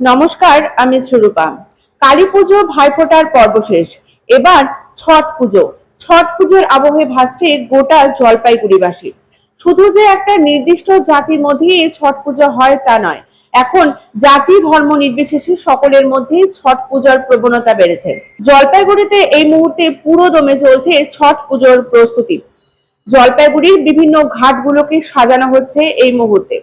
নমস্কার, আমি সুরূপা। কালী পুজো, ভাইফোঁটার পর্ব শেষ। এবার ছট পুজো। ছট পুজোর আবহে ভাসছে গোটা জলপাইগুড়িবাসী। শুধু যে একটা নির্দিষ্ট জাতির মধ্যেই এই ছট পুজো হয় তা নয়, এখন জাতি ধর্ম নির্বিশেষে সকলের মধ্যেই ছট পূজার প্রবণতা বেড়েছে। জলপাইগুড়িতে এই মুহূর্তে পুরো দমে চলছে ছট পুজোর প্রস্তুতি। জলপাইগুড়ির বিভিন্ন ঘাটগুলোকে সাজানো হচ্ছে এই মুহূর্তে।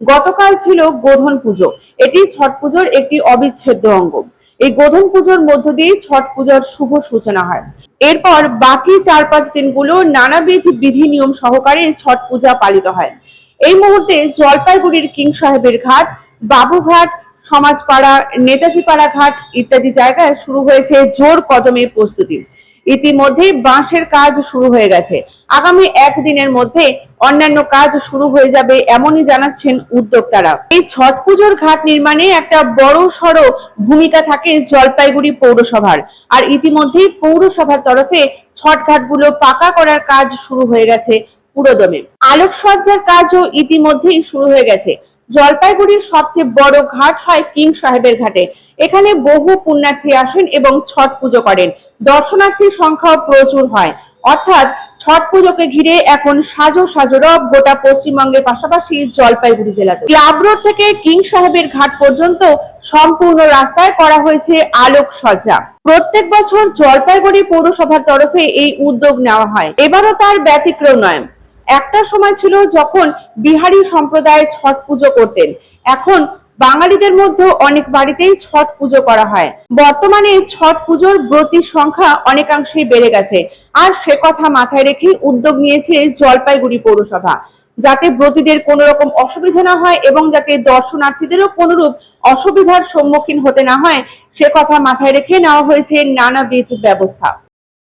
গতকাল ছিল গোধন পুজো। এটি ছট পুজোর একটি অবিচ্ছেদ্য অঙ্গ। এই গোধন পুজোর মধ্য দিয়ে ছট পুজোর শুভ সূচনা হয়। এরপর বাকি চার পাঁচ দিনগুলো নানাবিধ বিধি নিয়ম সহকারে ছট পূজা পালিত হয়। এই মুহূর্তে জলপাইগুড়ির কিং সাহেবের ঘাট, বাবুঘাট সমাজপাড়া, নেতাজিপাড়া ঘাট ইত্যাদি জায়গায় শুরু হয়েছে জোর কদমে প্রস্তুতি। ইতিমধ্যেই বাঁশের কাজ শুরু হয়ে গেছে। আগামী একদিনের মধ্যে অন্যান্য কাজ শুরু হয়ে যাবে এমনই জানাচ্ছেন উদ্যোক্তারা। এই ছট পুজোর ঘাট নির্মাণে একটা বড় সড় ভূমিকা থাকে জলপাইগুড়ি পৌরসভার। আর ইতিমধ্যেই পৌরসভার তরফে ছট ঘাটগুলো পাকা করার কাজ শুরু হয়ে গেছে পুরোদমে। আলোকসজ্জার কাজও ইতিমধ্যেই শুরু হয়ে গেছে। জলপাইগুড়ির সবচেয়ে বড় ঘাট হয় কিং সাহেবের ঘাটে। এখানে বহু পুণ্যার্থী আসেন এবং ছট পুজো করেন। দর্শনার্থীর সংখ্যাও প্রচুর হয়। অর্থাৎ ছট পুজোকে ঘিরে এখন সাজো সাজো রব গোটা পশ্চিমবঙ্গের পাশাপাশি জলপাইগুড়ি জেলাতে। ক্লাব রোড থেকে কিং সাহেবের ঘাট পর্যন্ত সম্পূর্ণ রাস্তায় করা হয়েছে আলোক সজ্জা। প্রত্যেক বছর জলপাইগুড়ি পৌরসভার তরফে এই উদ্যোগ নেওয়া হয়। এবারও তার ব্যতিক্রম নয়। একটা সময় ছিল যখন বিহারি সম্প্রদায় ছট পুজো করতেন। এখন বাঙালিদের মধ্যে অনেক বাড়িতেই ছট পুজো করা হয়। বর্তমানে ছট পুজোর ব্রতির সংখ্যা অনেকাংশেই বেড়ে গেছে। আর সে কথা মাথায় রেখে উদ্যোগ নিয়েছে জলপাইগুড়ি পৌরসভা। যাতে ব্রতীদের কোনো রকম অসুবিধা না হয় এবং যাতে দর্শনার্থীদেরও কোনোরূপ অসুবিধার সম্মুখীন হতে না হয়, সে কথা মাথায় রেখে নেওয়া হয়েছে নানাবিধ ব্যবস্থা।